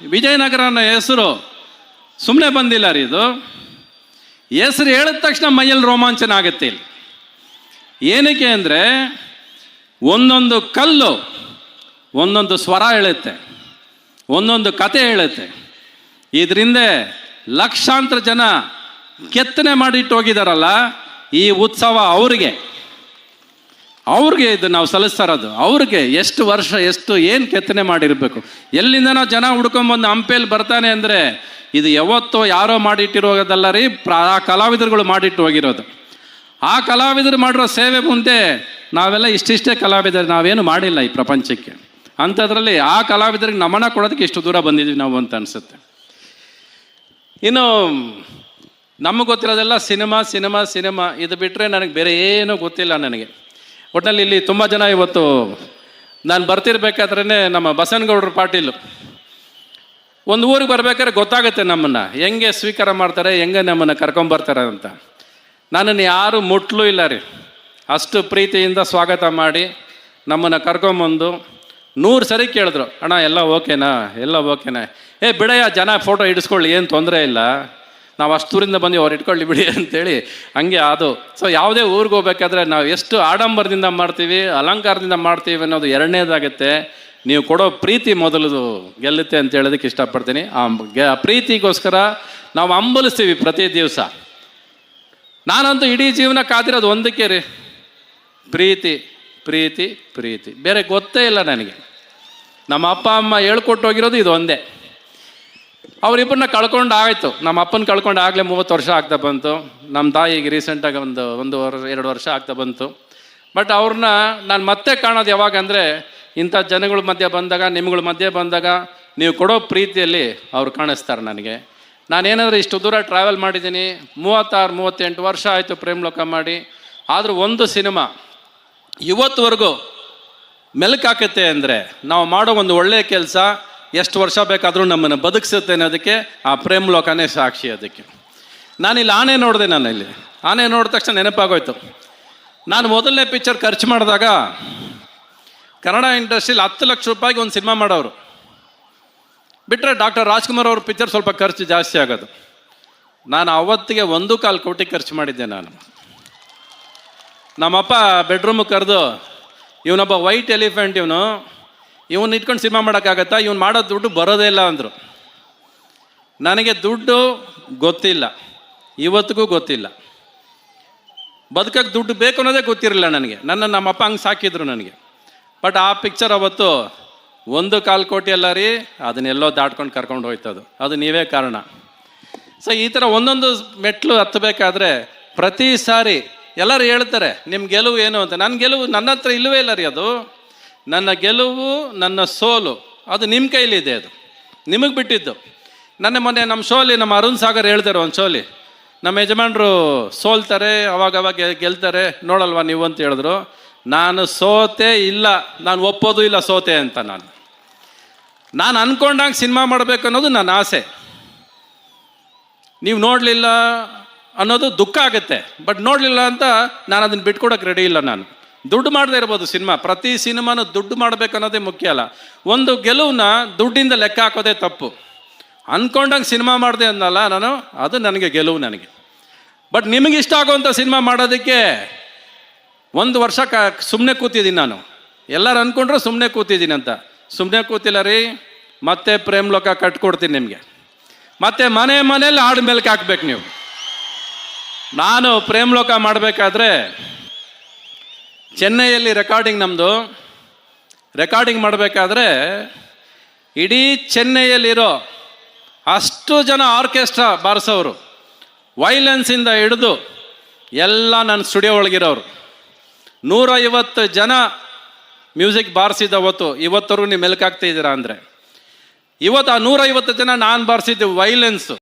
ವಿಜಯನಗರ ಅನ್ನೋ ಹೆಸರು ಸುಮ್ಮನೆ ಬಂದಿಲ್ಲ ರೀ ಇದು. ಹೆಸರು ಹೇಳಿದ ತಕ್ಷಣ ಮೈಯಲ್ಲಿ ರೋಮಾಂಚನ ಆಗುತ್ತೆ ಇಲ್ಲಿ. ಏನಕ್ಕೆ ಅಂದರೆ ಒಂದೊಂದು ಕಲ್ಲು, ಒಂದೊಂದು ಸ್ವರ ಹೇಳುತ್ತೆ, ಒಂದೊಂದು ಕತೆ ಹೇಳುತ್ತೆ. ಇದರಿಂದ ಲಕ್ಷಾಂತರ ಜನ ಕೆತ್ತನೆ ಮಾಡಿಟ್ಟು ಹೋಗಿದಾರಲ್ಲ, ಈ ಉತ್ಸವ ಅವ್ರಿಗೆ. ಅವ್ರಿಗೆ ಇದು ನಾವು ಸಲ್ಲಿಸ್ತಾ ಇರೋದು ಅವ್ರಿಗೆ ಎಷ್ಟು ವರ್ಷ, ಎಷ್ಟು ಏನು ಕೆತ್ತನೆ ಮಾಡಿರಬೇಕು. ಎಲ್ಲಿಂದನೋ ಜನ ಹುಡ್ಕೊಂಬಂದು ಹಂಪೆಯಲ್ಲಿ ಬರ್ತಾನೆ ಅಂದರೆ ಇದು ಯಾವತ್ತೋ ಯಾರೋ ಮಾಡಿಟ್ಟಿರೋದಲ್ಲ ರೀ, ಪ್ರ- ಆ ಕಲಾವಿದರುಗಳು ಮಾಡಿಟ್ಟು ಹೋಗಿರೋದು. ಆ ಕಲಾವಿದರು ಮಾಡಿರೋ ಸೇವೆ ಮುಂದೆ ನಾವೆಲ್ಲ ಇಷ್ಟಿಷ್ಟೇ ಕಲಾವಿದರು, ನಾವೇನು ಮಾಡಿಲ್ಲ ಈ ಪ್ರಪಂಚಕ್ಕೆ. ಅಂಥದ್ರಲ್ಲಿ ಆ ಕಲಾವಿದರಿಗೆ ನಮನ ಕೊಡೋದಕ್ಕೆ ಇಷ್ಟು ದೂರ ಬಂದಿದ್ವಿ ನಾವು ಅಂತ ಅನಿಸುತ್ತೆ. ಇನ್ನು ನಮಗೆ ಗೊತ್ತಿರೋದೆಲ್ಲ ಸಿನಿಮಾ ಸಿನಿಮಾ ಸಿನಿಮಾ, ಇದು ಬಿಟ್ಟರೆ ನನಗೆ ಬೇರೆ ಏನೂ ಗೊತ್ತಿಲ್ಲ ನನಗೆ. ಒಟ್ಟಿನಲ್ಲಿ ಇಲ್ಲಿ ತುಂಬ ಜನ ಇವತ್ತು ನಾನು ಬರ್ತಿರ್ಬೇಕಾದ್ರೇ ನಮ್ಮ ಬಸನಗೌಡರ ಪಾಟೀಲು. ಒಂದು ಊರಿಗೆ ಬರಬೇಕಾದ್ರೆ ಗೊತ್ತಾಗುತ್ತೆ ನಮ್ಮನ್ನು. ಹೆಂಗೆ ಸ್ವೀಕಾರ ಮಾಡ್ತಾರೆ, ಹೆಂಗೆ ನಮ್ಮನ್ನು ಕರ್ಕೊಂಬರ್ತಾರೆ ಅಂತ. ನನ್ನನ್ನು ಯಾರು ಮುಟ್ಲು ಇಲ್ಲ ರೀ. ಅಷ್ಟು ಪ್ರೀತಿಯಿಂದ ಸ್ವಾಗತ ಮಾಡಿ ನಮ್ಮನ್ನು ಕರ್ಕೊಂಬಂದು ನೂರು ಸರಿ ಕೇಳಿದ್ರು, ಅಣ್ಣ, ಎಲ್ಲ ಓಕೆನಾ? ಎಲ್ಲ ಓಕೆನಾ? ಏ, ಬಿಡಯ್ಯ, ಜನ ಫೋಟೋ ಹಿಡಿಸ್ಕೊಳ್ಳಿ, ಏನು ತೊಂದರೆ ಇಲ್ಲ. ನಾವು ಅಷ್ಟೂರಿಂದ ಬಂದು ಅವ್ರು ಇಟ್ಕೊಳ್ಳಿ ಬಿಡಿ ಅಂತೇಳಿ ಹಂಗೆ ಅದು. ಸೊ ಯಾವುದೇ ಊರಿಗೆ ಹೋಗ್ಬೇಕಾದ್ರೆ ನಾವು ಎಷ್ಟು ಆಡಂಬರದಿಂದ ಮಾಡ್ತೀವಿ, ಅಲಂಕಾರದಿಂದ ಮಾಡ್ತೀವಿ ಅನ್ನೋದು ಎರಡನೇದಾಗುತ್ತೆ. ನೀವು ಕೊಡೋ ಪ್ರೀತಿ ಮೊದಲದು ಗೆಲ್ಲುತ್ತೆ ಅಂತ ಹೇಳೋದಕ್ಕೆ ಇಷ್ಟಪಡ್ತೀನಿ. ಆ ಪ್ರೀತಿಗೋಸ್ಕರ ನಾವು ಹಂಬಲಿಸ್ತೀವಿ ಪ್ರತಿ ದಿವಸ. ನಾನಂತೂ ಇಡೀ ಜೀವನ ಕಾದಿರೋದು ಒಂದಕ್ಕೆ ರೀ. ಪ್ರೀತಿ ಪ್ರೀತಿ ಪ್ರೀತಿ. ಬೇರೆ ಗೊತ್ತೇ ಇಲ್ಲ ನನಗೆ. ನಮ್ಮ ಅಪ್ಪ, ಅಮ್ಮ ಹೇಳ್ಕೊಟ್ಟೋಗಿರೋದು ಇದು ಒಂದೇ. ಅವರಿಬ್ಬರನ್ನ ಕಳ್ಕೊಂಡು ಆಯಿತು ನಮ್ಮ ಅಪ್ಪನ ಕಳ್ಕೊಂಡು ಆಗಲೇ ಮೂವತ್ತು ವರ್ಷ ಆಗ್ತಾ ಬಂತು. ನಮ್ಮ ತಾಯಿಗೆ ರೀಸೆಂಟಾಗಿ ಒಂದು ಒಂದು ವರ್ಷ ಎರಡು ವರ್ಷ ಆಗ್ತಾ ಬಂತು. ಬಟ್ ಅವ್ರನ್ನ ನಾನು ಮತ್ತೆ ಕಾಣೋದು ಯಾವಾಗ ಅಂದರೆ, ಇಂಥ ಜನಗಳ ಮಧ್ಯೆ ಬಂದಾಗ, ನಿಮ್ಗಳ ಮಧ್ಯೆ ಬಂದಾಗ, ನೀವು ಕೊಡೋ ಪ್ರೀತಿಯಲ್ಲಿ ಅವ್ರು ಕಾಣಿಸ್ತಾರೆ ನನಗೆ. ನಾನೇನಾದರೂ ಇಷ್ಟು ದೂರ ಟ್ರಾವೆಲ್ ಮಾಡಿದ್ದೀನಿ, ಮೂವತ್ತಾರು, ಮೂವತ್ತೆಂಟು ವರ್ಷ ಆಯಿತು ಪ್ರೇಮ್ ಲೋಕ ಮಾಡಿ. ಆದರೂ ಒಂದು ಸಿನಿಮಾ ಇವತ್ತುವರೆಗೂ ಮೆಲುಕಾಕತ್ತೆ ಅಂದರೆ, ನಾವು ಮಾಡೋ ಒಂದು ಒಳ್ಳೆಯ ಕೆಲಸ ಎಷ್ಟು ವರ್ಷ ಬೇಕಾದರೂ ನಮ್ಮನ್ನು ಬದುಕಿಸುತ್ತೆ ಅನ್ನೋದಕ್ಕೆ ಆ ಪ್ರೇಮ್ ಲೋಕನೇ ಸಾಕ್ಷಿ ಅದಕ್ಕೆ. ನಾನಿಲ್ಲಿ ಆನೆ ನೋಡಿದೆ ನಾನು ಇಲ್ಲಿ ಆನೆ ನೋಡಿದ ತಕ್ಷಣ ನೆನಪಾಗೋಯ್ತು. ನಾನು ಮೊದಲನೇ ಪಿಕ್ಚರ್ ಖರ್ಚು ಮಾಡಿದಾಗ ಕನ್ನಡ ಇಂಡಸ್ಟ್ರೀಲಿ ಹತ್ತು ಲಕ್ಷ ರೂಪಾಯಿಗೆ ಒಂದು ಸಿನಿಮಾ ಮಾಡೋರು. ಬಿಟ್ಟರೆ ಡಾಕ್ಟರ್ ರಾಜ್ಕುಮಾರ್ ಅವ್ರ ಪಿಕ್ಚರ್ ಸ್ವಲ್ಪ ಖರ್ಚು ಜಾಸ್ತಿ ಆಗೋದು. ನಾನು ಅವತ್ತಿಗೆ ಒಂದು ಕಾಲು ಕೋಟಿ ಖರ್ಚು ಮಾಡಿದ್ದೆ ನಾನು. ನಮ್ಮಪ್ಪ ಬೆಡ್ರೂಮ್ ಕರೆದು, ಇವನೊಬ್ಬ ವೈಟ್ ಎಲಿಫೆಂಟ್ ಇವನು. ಇವನು ಇಟ್ಕೊಂಡು ಸಿನಿಮಾ ಮಾಡೋಕ್ಕಾಗತ್ತಾ? ಇವ್ನು ಮಾಡೋ ದುಡ್ಡು ಬರೋದೇ ಇಲ್ಲ ಅಂದರು. ನನಗೆ ದುಡ್ಡು ಗೊತ್ತಿಲ್ಲ. ಇವತ್ತಿಗೂ ಗೊತ್ತಿಲ್ಲ. ಬದುಕಕ್ಕೆ ದುಡ್ಡು ಬೇಕು ಅನ್ನೋದೇ ಗೊತ್ತಿರಲಿಲ್ಲ ನನಗೆ. ನನ್ನ ನಮ್ಮಪ್ಪ ಹಂಗೆ ಸಾಕಿದ್ರು ನನಗೆ. ಬಟ್ ಆ ಪಿಕ್ಚರ್ ಅವತ್ತು ಒಂದು ಕಾಲು ಕೋಟಿ ಅಲ್ಲ ರೀ, ಅದನ್ನೆಲ್ಲೋ ದಾಟ್ಕೊಂಡು ಕರ್ಕೊಂಡು ಹೋಯ್ತದು. ಅದು ನೀವೇ ಕಾರಣ. ಸೊ ಈ ಥರ ಒಂದೊಂದು ಮೆಟ್ಲು ಹತ್ತಬೇಕಾದ್ರೆ ಪ್ರತಿ ಸಾರಿ ಎಲ್ಲರೂ ಹೇಳ್ತಾರೆ ನಿಮ್ಮ ಗೆಲುವು ಏನು? ಅಂತ. ನನ್ನ ಗೆಲುವು ನನ್ನ ಹತ್ರ ಇಲ್ಲವೇ ಇಲ್ಲ ರೀ ಅದು. ನನ್ನ ಗೆಲುವು, ನನ್ನ ಸೋಲು, ಅದು ನಿಮ್ಮ ಕೈಲಿದೆ ಅದು. ನಿಮಗೆ ಬಿಟ್ಟಿದ್ದು. ನನ್ನ ಮೊನ್ನೆ ನಮ್ಮ ಶೋಲಿ ನಮ್ಮ ಅರುಣ್ ಸಾಗರ್ ಹೇಳ್ತಾರೆ ಒಂದು ಶೋಲಿ, ನಮ್ಮ ಯಜಮಾನರು ಸೋಲ್ತಾರೆ ಅವಾಗ ಅವಾಗ ಗೆಲ್ತಾರೆ, ನೋಡಲ್ವಾ ನೀವು ಅಂತ ಹೇಳಿದ್ರು. ನಾನು ಸೋತೆ ಇಲ್ಲ, ನಾನು ಒಪ್ಪೋದು ಇಲ್ಲ ಸೋತೆ ಅಂತ ನಾನು. ನಾನು ಅಂದ್ಕೊಂಡಂಗೆ ಸಿನಿಮಾ ಮಾಡಬೇಕು ಅನ್ನೋದು ನನ್ನ ಆಸೆ. ನೀವು ನೋಡಲಿಲ್ಲ ಅನ್ನೋದು ದುಃಖ ಆಗುತ್ತೆ, ಬಟ್ ನೋಡಲಿಲ್ಲ ಅಂತ ನಾನು ಅದನ್ನು ಬಿಟ್ಕೊಡಕ್ಕೆ ರೆಡಿ ಇಲ್ಲ ನಾನು. ದುಡ್ಡು ಮಾಡದೇ ಇರ್ಬೋದು ಸಿನಿಮಾ. ಪ್ರತಿ ಸಿನಿಮಾನು ದುಡ್ಡು ಮಾಡಬೇಕು ಅನ್ನೋದೇ ಮುಖ್ಯ ಅಲ್ಲ. ಒಂದು ಗೆಲುವನ್ನ ದುಡ್ಡಿಂದ ಲೆಕ್ಕ ಹಾಕೋದೇ ತಪ್ಪು. ಅಂದ್ಕೊಂಡಂಗೆ ಸಿನಿಮಾ ಮಾಡಿದೆ ಅನ್ನಲ್ಲ ನಾನು, ಅದು ನನಗೆ ಗೆಲುವು ನನಗೆ. ಬಟ್ ನಿಮಗೆ ಇಷ್ಟ ಆಗುವಂಥ ಸಿನಿಮಾ ಮಾಡೋದಕ್ಕೆ ಒಂದು ವರ್ಷ ಕ ಸುಮ್ಮನೆ ಕೂತಿದ್ದೀನಿ ನಾನು. ಎಲ್ಲರೂ ಅಂದ್ಕೊಂಡ್ರು ಸುಮ್ಮನೆ ಕೂತಿದ್ದೀನಿ ಅಂತ. ಸುಮ್ಮನೆ ಕೂತಿಲ್ಲ ರೀ, ಮತ್ತೆ ಪ್ರೇಮ್ ಲೋಕ ಕಟ್ಕೊಡ್ತೀನಿ ನಿಮಗೆ. ಮತ್ತೆ ಮನೆ ಮನೇಲಿ ಹಾಡು ಮೇಲ್ಕೆ ಹಾಕ್ಬೇಕು ನೀವು. ನಾನು ಪ್ರೇಮ್ ಲೋಕ ಮಾಡಬೇಕಾದ್ರೆ ಚೆನ್ನೈಯಲ್ಲಿ ರೆಕಾರ್ಡಿಂಗ್ ನಮ್ಮದು ರೆಕಾರ್ಡಿಂಗ್ ಮಾಡಬೇಕಾದ್ರೆ ಇಡೀ ಚೆನ್ನೈಯಲ್ಲಿರೋ ಅಷ್ಟು ಜನ ಆರ್ಕೆಸ್ಟ್ರಾ ಬಾರಿಸೋರು ವೈಲೆನ್ಸಿಂದ ಹಿಡಿದು ಎಲ್ಲ ನನ್ನ ಸ್ಟುಡಿಯೋ ಒಳಗಿರೋರು ನೂರೈವತ್ತು ಜನ ಮ್ಯೂಸಿಕ್ ಬಾರಿಸಿದ ಅವತ್ತು ಇವತ್ತರೂ ನೀವು ಮೆಲ್ಕಾಗ್ತಾ ಇದ್ದೀರಾ ಅಂದರೆ. ಇವತ್ತು ಆ ನೂರೈವತ್ತು ಜನ ನಾನು ಬಾರಿಸಿದ್ದು ವೈಲೆನ್ಸು